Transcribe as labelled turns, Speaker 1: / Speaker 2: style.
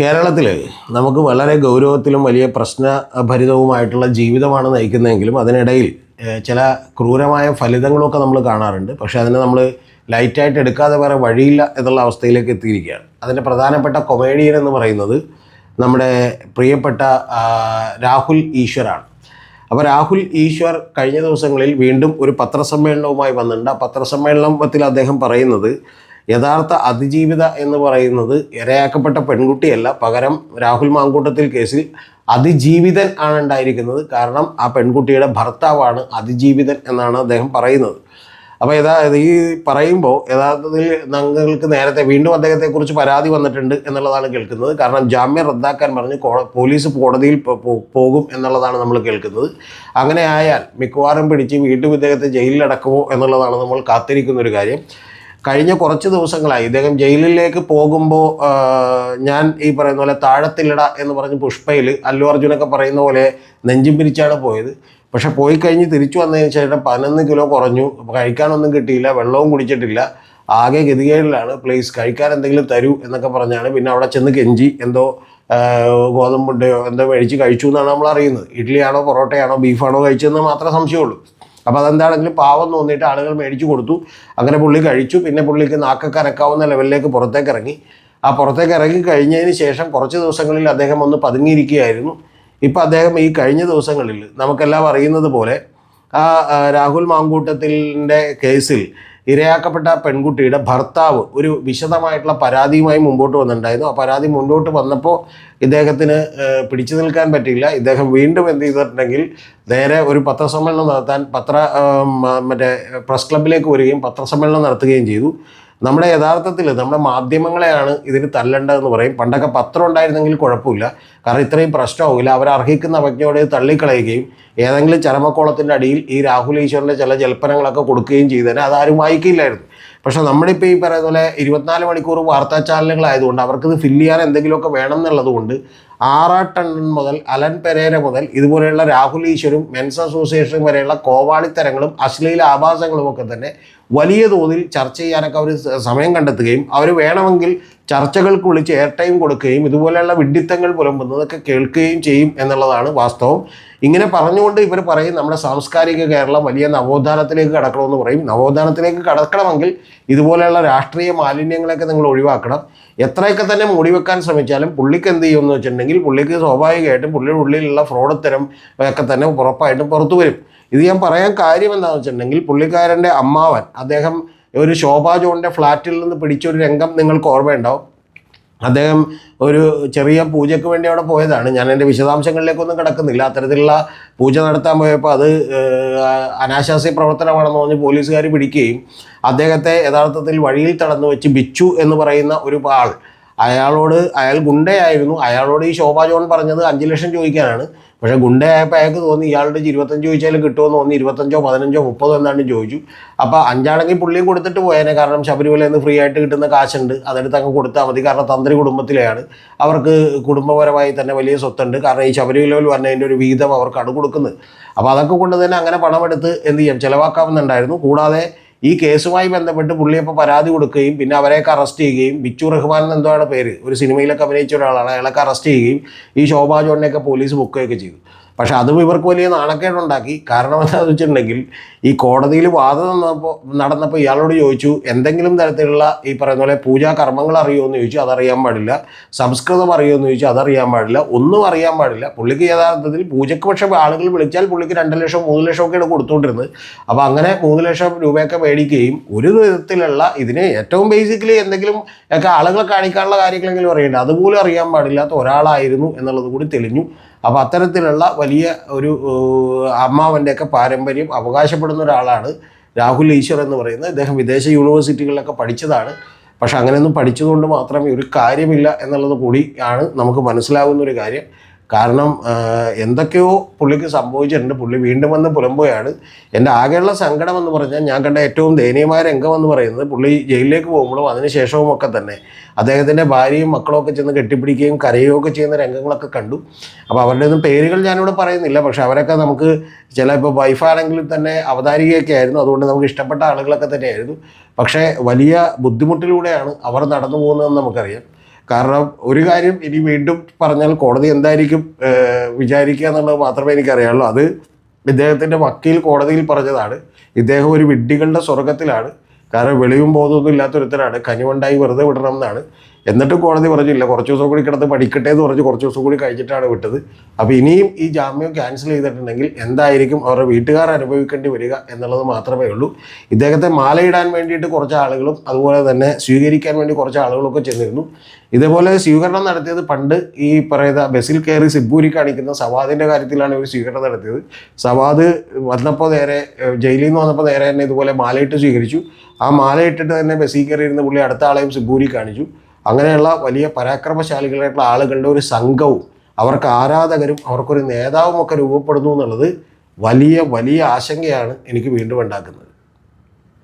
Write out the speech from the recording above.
Speaker 1: കേരളത്തിൽ നമുക്ക് വളരെ ഗൗരവത്തിലും വലിയ പ്രശ്നഭരിതവുമായിട്ടുള്ള ജീവിതമാണ് നയിക്കുന്നതെങ്കിലും അതിനിടയിൽ ചില ക്രൂരമായ ഫലിതങ്ങളൊക്കെ നമ്മൾ കാണാറുണ്ട്. പക്ഷേ അതിനെ നമ്മൾ ലൈറ്റായിട്ട് എടുക്കാതെ വേറെ വഴിയില്ല എന്നുള്ള അവസ്ഥയിലേക്ക് എത്തിയിരിക്കുകയാണ്. അതിന്റെ പ്രധാനപ്പെട്ട കൊമേഡിയൻ എന്ന് പറയുന്നത് നമ്മുടെ പ്രിയപ്പെട്ട രാഹുൽ ഈശ്വറാണ് അപ്പോൾ രാഹുൽ ഈശ്വർ കഴിഞ്ഞ ദിവസങ്ങളിൽ വീണ്ടും ഒരു പത്രസമ്മേളനവുമായി വന്നിട്ടുണ്ട്. ആ പത്രസമ്മേളനത്തിൽ അദ്ദേഹം പറയുന്നത് യഥാർത്ഥ അതിജീവിത എന്ന് പറയുന്നത് ഇരയാക്കപ്പെട്ട പെൺകുട്ടിയല്ല. പകരം രാഹുൽ മാങ്കൂട്ടത്തിൽ കേസിൽ അതിജീവിതൻ ആണ് ഉണ്ടായിരിക്കുന്നത്. കാരണം ആ പെൺകുട്ടിയുടെ ഭർത്താവാണ് അതിജീവിതൻ എന്നാണ് അദ്ദേഹം പറയുന്നത്. അപ്പോൾ യഥാ ഈ പറയുമ്പോൾ യഥാർത്ഥത്തിൽ ഞങ്ങൾക്ക് നേരത്തെ വീണ്ടും അദ്ദേഹത്തെക്കുറിച്ച് പരാതി വന്നിട്ടുണ്ട് എന്നുള്ളതാണ് കേൾക്കുന്നത്. കാരണം ജാമ്യം റദ്ദാക്കാൻ പറഞ്ഞ് പോലീസ് കോടതിയിൽ പോകും എന്നുള്ളതാണ് നമ്മൾ കേൾക്കുന്നത്. അങ്ങനെ ആയാൽ മിക്കവാറും പിടിച്ച് വീണ്ടും ഇദ്ദേഹത്തെ ജയിലിലടക്കുമോ എന്നുള്ളതാണ് നമ്മൾ കാത്തിരിക്കുന്ന ഒരു കാര്യം. കഴിഞ്ഞ കുറച്ച് ദിവസങ്ങളായി. ഇദ്ദേഹം ജയിലിലേക്ക് പോകുമ്പോൾ ഞാൻ ഈ പറയുന്ന പോലെ താഴത്തിലിട എന്ന് പറഞ്ഞ് പുഷ്പയിൽ അല്ലു അർജുനൊക്കെ പറയുന്ന പോലെ നെഞ്ചും പിരിച്ചാണ് പോയത്. പക്ഷെ പോയി കഴിഞ്ഞ് തിരിച്ചു വന്നതിന് ശേഷം പതിനൊന്ന് കിലോ കുറഞ്ഞു. കഴിക്കാനൊന്നും കിട്ടിയില്ല വെള്ളവും കുടിച്ചിട്ടില്ല. ആകെ ഗതികേടിലാണ്. പ്ലീസ് കഴിക്കാൻ എന്തെങ്കിലും തരൂ എന്നൊക്കെ പറഞ്ഞാണ്. പിന്നെ അവിടെ ചെന്ന് കെഞ്ചി. എന്തോ ഗോതമ്പുണ്ടയോ എന്തോ മേടിച്ച് കഴിച്ചു എന്നാണ് നമ്മൾ അറിയുന്നത് ഇഡ്ഡലിയാണോ പൊറോട്ടയാണോ ബീഫാണോ കഴിച്ചതെന്ന് മാത്രമേ സംശയമുള്ളൂ. അപ്പോൾ അതെന്താണെങ്കിലും പാവം തോന്നിയിട്ട് ആളുകൾ മേടിച്ചു കൊടുത്തു. അങ്ങനെ പുള്ളി കഴിച്ചു. പിന്നെ പുള്ളിക്ക് നാക്കൊക്കെ അനക്കാവുന്ന ലെവലിലേക്ക് പുറത്തേക്ക് ഇറങ്ങി. ആ പുറത്തേക്ക് ഇറങ്ങി കഴിഞ്ഞതിന് ശേഷം കുറച്ച് ദിവസങ്ങളിൽ അദ്ദേഹം ഒന്ന് പതുങ്ങിയിരിക്കുകയായിരുന്നു. ഇപ്പോൾ അദ്ദേഹം ഈ കഴിഞ്ഞ ദിവസങ്ങളിൽ നമുക്കെല്ലാം അറിയുന്നത് പോലെ ആ, രാഹുൽ മാങ്കൂട്ടത്തിന്റെ കേസിൽ ഇരയാക്കപ്പെട്ട പെൺകുട്ടിയുടെ ഭർത്താവ് ഒരു വിശദമായിട്ടുള്ള പരാതിയുമായി മുമ്പോട്ട് വന്നിട്ടുണ്ടായിരുന്നു. ആ പരാതി മുന്നോട്ട് വന്നപ്പോൾ ഇദ്ദേഹത്തിന് പിടിച്ചു നിൽക്കാൻ പറ്റിയില്ല. ഇദ്ദേഹം വീണ്ടും എന്ത് ചെയ്തിട്ടുണ്ടെങ്കിൽ നേരെ ഒരു പത്രസമ്മേളനം നടത്താൻ പത്ര മറ്റേ പ്രസ് ക്ലബിലേക്ക് വരികയും പത്രസമ്മേളനം നടത്തുകയും ചെയ്തു. നമ്മുടെ യഥാർത്ഥത്തിൽ നമ്മുടെ മാധ്യമങ്ങളെയാണ് ഇതിന് തല്ലേണ്ടതെന്ന് പറയും. പണ്ടൊക്കെ പത്രം ഉണ്ടായിരുന്നെങ്കിൽ കുഴപ്പമില്ല. കാരണം ഇത്രയും പ്രശ്നമാവില്ല അവർ അർഹിക്കുന്ന അവജ്ഞയോട് തള്ളിക്കളയുകയും ഏതെങ്കിലും ചരമക്കോളത്തിന്റെ അടിയിൽ ഈ രാഹുൽ ഈശ്വറിന്റെ ചില ജൽപ്പനങ്ങളൊക്കെ കൊടുക്കുകയും ചെയ്തേനെ അതാരും വായിക്കില്ലായിരുന്നു. പക്ഷേ നമ്മളിപ്പോൾ ഈ പറയുന്ന പോലെ ഇരുപത്തിനാല് മണിക്കൂർ വാർത്താ ചാനലുകളായതുകൊണ്ട് അവർക്കിത് ഫില്ല് ചെയ്യാൻ എന്തെങ്കിലുമൊക്കെ വേണം എന്നുള്ളതുകൊണ്ട് ആറാട്ടണ്ണൻ മുതൽ അലൻ പെരേര മുതൽ ഇതുപോലെയുള്ള രാഹുൽ ഈശ്വരും മെൻസ് അസോസിയേഷൻ വരെയുള്ള കോവാളിത്തരങ്ങളും അശ്ലീല ആഭാസങ്ങളും ഒക്കെ തന്നെ വലിയ തോതിൽ ചർച്ച ചെയ്യാനൊക്കെ അവർ സമയം കണ്ടെത്തുകയും അവർ വേണമെങ്കിൽ ചർച്ചകൾക്ക് വിളിച്ച് എയർ ടൈം കൊടുക്കുകയും ഇതുപോലെയുള്ള വിഡിത്തങ്ങൾ പുലമ്പുന്നതൊക്കെ കേൾക്കുകയും ചെയ്യും എന്നുള്ളതാണ് വാസ്തവം. ഇങ്ങനെ പറഞ്ഞുകൊണ്ട് ഇവർ പറയും നമ്മുടെ സാംസ്കാരിക കേരളം വലിയ നവോത്ഥാനത്തിലേക്ക് കടക്കണമെന്ന് പറയും. നവോത്ഥാനത്തിലേക്ക് കടക്കണമെങ്കിൽ ഇതുപോലെയുള്ള രാഷ്ട്രീയ മാലിന്യങ്ങളൊക്കെ നിങ്ങൾ ഒഴിവാക്കണം. എത്രയൊക്കെ തന്നെ മൂടി വെക്കാൻ ശ്രമിച്ചാലും പുള്ളിക്ക് എന്ത് ചെയ്യുമെന്ന് വെച്ചിട്ടുണ്ടെങ്കിൽ പുള്ളിക്ക് സ്വാഭാവികമായിട്ടും പുള്ളിയുടെ ഉള്ളിലുള്ള ഫ്രോഡത്തരം ഒക്കെ തന്നെ ഉറപ്പായിട്ടും പുറത്തു വരും. ഇത് ഞാൻ പറയാൻ കാര്യം എന്താണെന്ന് വെച്ചിട്ടുണ്ടെങ്കിൽ പുള്ളിക്കാരന്റെ അമ്മാവൻ അദ്ദേഹം ഒരു ശോഭാ ജോണിന്റെ ഫ്ലാറ്റിൽ നിന്ന് പിടിച്ചൊരു രംഗം നിങ്ങൾക്ക് ഓർമ്മയുണ്ടാവും. അദ്ദേഹം ഒരു ചെറിയ പൂജയ്ക്ക് വേണ്ടി അവിടെ പോയതാണ്. ഞാൻ എന്റെ വിശദാംശങ്ങളിലേക്കൊന്നും കിടക്കുന്നില്ല. അത്തരത്തിലുള്ള പൂജ നടത്താൻ പോയപ്പോൾ അത് അനാശാസ്യ പ്രവർത്തനമാണെന്ന് പറഞ്ഞ് പോലീസുകാർ പിടിക്കുകയും അദ്ദേഹത്തെ യഥാർത്ഥത്തിൽ വഴിയിൽ തടന്നു വെച്ച് ബിച്ചു എന്ന് പറയുന്ന ഒരു ആൾ. അയാളോട് അയാൾ ഗുണ്ടയായിരുന്നു. അയാളോട് ഈ ശോഭാ ജോൺ പറഞ്ഞത് അഞ്ച് ലക്ഷം ചോദിക്കാനാണ്. പക്ഷേ ഗുണ്ടയായപ്പോൾ അയാൾക്ക് തോന്നി ഇയാളുടെ ഇരുപത്തഞ്ച് ചോദിച്ചാലും കിട്ടുമെന്ന് തോന്നി ഇരുപത്തഞ്ചോ പതിനഞ്ചോ മുപ്പതോ എന്നാണ് ചോദിച്ചു. അപ്പോൾ അഞ്ചാണെങ്കിൽ പുള്ളിയും കൊടുത്തിട്ട് പോയേനെ. കാരണം ശബരിമലയിൽ നിന്ന് ഫ്രീ ആയിട്ട് കിട്ടുന്ന കാശുണ്ട്. അതെടുത്ത് അങ്ങ് കൊടുത്താൽ മതി കാരണം തന്ത്രി കുടുംബത്തിലെയാണ്. അവർക്ക് കുടുംബപരമായി തന്നെ വലിയ സ്വത്തുണ്ട്. കാരണം ഈ ശബരിമലയിൽ വന്നതിന്റെ ഒരു വിഹിതം അവർക്കാണ് കൊടുക്കുന്നത്. അപ്പോൾ അതൊക്കെ കൊണ്ട് തന്നെ അങ്ങനെ പണമെടുത്ത് എന്ത് ചെയ്യാം? ചിലവാക്കാമെന്നുണ്ടായിരുന്നു കൂടാതെ ഈ കേസുമായി ബന്ധപ്പെട്ട് പുള്ളി അപ്പോൾ പരാതി കൊടുക്കുകയും പിന്നെ അവരെയൊക്കെ അറസ്റ്റ് ചെയ്യുകയും ബിച്ചു റഹ്മാൻ എന്താണ് പേര്? ഒരു സിനിമയിലൊക്കെ അഭിനയിച്ച ഒരാളാണ്. അയാളൊക്കെ അറസ്റ്റ് ചെയ്യുകയും ഈ ശോഭാ ജോണിനെയൊക്കെ പോലീസ് ബുക്കുകയൊക്കെ ചെയ്തു. പക്ഷെ അതും ഇവർക്ക് വലിയ നാണക്കേടുണ്ടാക്കി. കാരണം എന്താണെന്ന് വെച്ചിട്ടുണ്ടെങ്കിൽ ഈ കോടതിയിൽ വാദം നടന്നപ്പോൾ നടന്നപ്പോൾ ഇയാളോട് ചോദിച്ചു എന്തെങ്കിലും തരത്തിലുള്ള ഈ പറയുന്ന പോലെ പൂജാ കർമ്മങ്ങൾ അറിയുമോ? എന്ന് ചോദിച്ചു. അതറിയാൻ പാടില്ല. സംസ്കൃതം അറിയുമോ എന്ന് ചോദിച്ചു. അതറിയാൻ പാടില്ല. ഒന്നും അറിയാൻ പാടില്ല. പുള്ളിക്ക് യഥാർത്ഥത്തിൽ പൂജയ്ക്ക് പക്ഷേ ആളുകൾ വിളിച്ചാൽ പുള്ളിക്ക് രണ്ട് ലക്ഷം മൂന്ന് ലക്ഷം ഒക്കെയാണ് കൊടുത്തുകൊണ്ടിരുന്നത് അപ്പോൾ അങ്ങനെ മൂന്ന് ലക്ഷം രൂപയൊക്കെ മേടിക്കുകയും ഒരു വിധത്തിലുള്ള ഇതിന് ഏറ്റവും ബേസിക്കലി എന്തെങ്കിലും ഒക്കെ ആളുകളെ കാണിക്കാനുള്ള കാര്യങ്ങളെങ്കിലും അറിയണ്ട. അതുപോലും അറിയാൻ പാടില്ലാത്ത ഒരാളായിരുന്നു എന്നുള്ളത് കൂടി തെളിഞ്ഞു. അപ്പോൾ അത്തരത്തിലുള്ള വലിയ ഒരു അമ്മാവന്റെയൊക്കെ പാരമ്പര്യം അവകാശപ്പെടുന്ന ഒരാളാണ് രാഹുൽ ഈശ്വർ എന്ന് പറയുന്നത്. ഇദ്ദേഹം വിദേശ യൂണിവേഴ്സിറ്റികളിലൊക്കെ പഠിച്ചതാണ്. പക്ഷെ അങ്ങനെയൊന്നും പഠിച്ചതുകൊണ്ട് മാത്രമേ ഒരു കാര്യമില്ല എന്നുള്ളത് കൂടി ആണ് നമുക്ക് മനസ്സിലാകുന്ന ഒരു കാര്യം. കാരണം എന്തൊക്കെയോ പുള്ളിക്ക് സംഭവിച്ചിട്ടുണ്ട്. പുള്ളി വീണ്ടും വന്ന് പുലമ്പോയാണ് എന്റെ ആകെയുള്ള സങ്കടം എന്ന് പറഞ്ഞാൽ ഞാൻ കണ്ട ഏറ്റവും ദയനീയമായ രംഗം എന്ന് പറയുന്നത് പുള്ളി ജയിലിലേക്ക് പോകുമ്പോഴും അതിനുശേഷവും ഒക്കെ തന്നെ അദ്ദേഹത്തിന്റെ ഭാര്യയും മക്കളും ഒക്കെ ചെന്ന് കെട്ടിപ്പിടിക്കുകയും കരയുകയൊക്കെ ചെയ്യുന്ന രംഗങ്ങളൊക്കെ കണ്ടു. അപ്പോൾ അവരുടെ ഒന്നും പേരുകൾ ഞാനിവിടെ പറയുന്നില്ല. പക്ഷേ അവരൊക്കെ നമുക്ക് ചില ഇപ്പോൾ വൈഫാണെങ്കിൽ തന്നെ അവതാരികയൊക്കെ ആയിരുന്നു. അതുകൊണ്ട് നമുക്ക് ഇഷ്ടപ്പെട്ട ആളുകളൊക്കെ തന്നെയായിരുന്നു. പക്ഷേ വലിയ ബുദ്ധിമുട്ടിലൂടെയാണ് അവർ നടന്നു പോകുന്നതെന്ന് നമുക്കറിയാം. കാരണം ഒരു കാര്യം ഇനി വീണ്ടും പറഞ്ഞാൽ കോടതി എന്തായിരിക്കും വിചാരിക്കുക എന്നുള്ളത് മാത്രമേ എനിക്കറിയാവുള്ളൂ അത് ഇദ്ദേഹത്തിന്റെ വക്കീൽ കോടതിയിൽ പറഞ്ഞതാണ്. ഇദ്ദേഹം ഒരു വിഡ്ഢികളുടെ സ്വർഗത്തിലാണ് കാരണം വെളിവും ബോധമൊന്നും ഇല്ലാത്തൊരുത്തരാണ് കനിവണ്ടായി വെറുതെ വിടണം എന്നാണ് എന്നിട്ടും കോടതി പറഞ്ഞില്ല കുറച്ച് ദിവസം കൂടി കിടന്ന് പഠിക്കട്ടെ എന്ന് പറഞ്ഞ് കുറച്ച് ദിവസം കൂടി കഴിഞ്ഞിട്ടാണ് വിട്ടത്. അപ്പോൾ ഇനിയും ഈ ജാമ്യം ക്യാൻസൽ ചെയ്തിട്ടുണ്ടെങ്കിൽ എന്തായിരിക്കും അവരുടെ വീട്ടുകാർ അനുഭവിക്കേണ്ടി വരിക എന്നുള്ളത് മാത്രമേ ഉള്ളൂ. ഇദ്ദേഹത്തെ മാലയിടാൻ വേണ്ടിയിട്ട് കുറച്ച് ആളുകളും അതുപോലെ തന്നെ സ്വീകരിക്കാൻ വേണ്ടി കുറച്ച് ആളുകളൊക്കെ ചെന്നിരുന്നു. ഇതേപോലെ സ്വീകരണം നടത്തിയത് പണ്ട് ഈ പറയുന്ന ബസ്സിൽ കയറി സിബ്ബൂരി കാണിക്കുന്ന സവാദിന്റെ കാര്യത്തിലാണ് ഇവർ സ്വീകരണം നടത്തിയത്. സവാദ് വന്നപ്പോൾ നേരെ ജയിലിൽ നിന്ന് വന്നപ്പോൾ നേരെ തന്നെ ഇതുപോലെ മാലയിട്ട് സ്വീകരിച്ചു. ആ മാലയിട്ടിട്ട് തന്നെ ബസ്സിൽ കയറി ഇരുന്ന പുള്ളി അടുത്ത ആളെയും സിബ്ബൂരി കാണിച്ചു. അങ്ങനെയുള്ള വലിയ പരാക്രമശാലികളായിട്ടുള്ള ആളുകളുടെ ഒരു സംഘവും അവർക്ക് ആരാധകരും അവർക്കൊരു നേതാവും ഒക്കെ രൂപപ്പെടുന്നു എന്നുള്ളത് വലിയ വലിയ ആശങ്കയാണ് എനിക്ക് വീണ്ടും ഉണ്ടാക്കുന്നത്.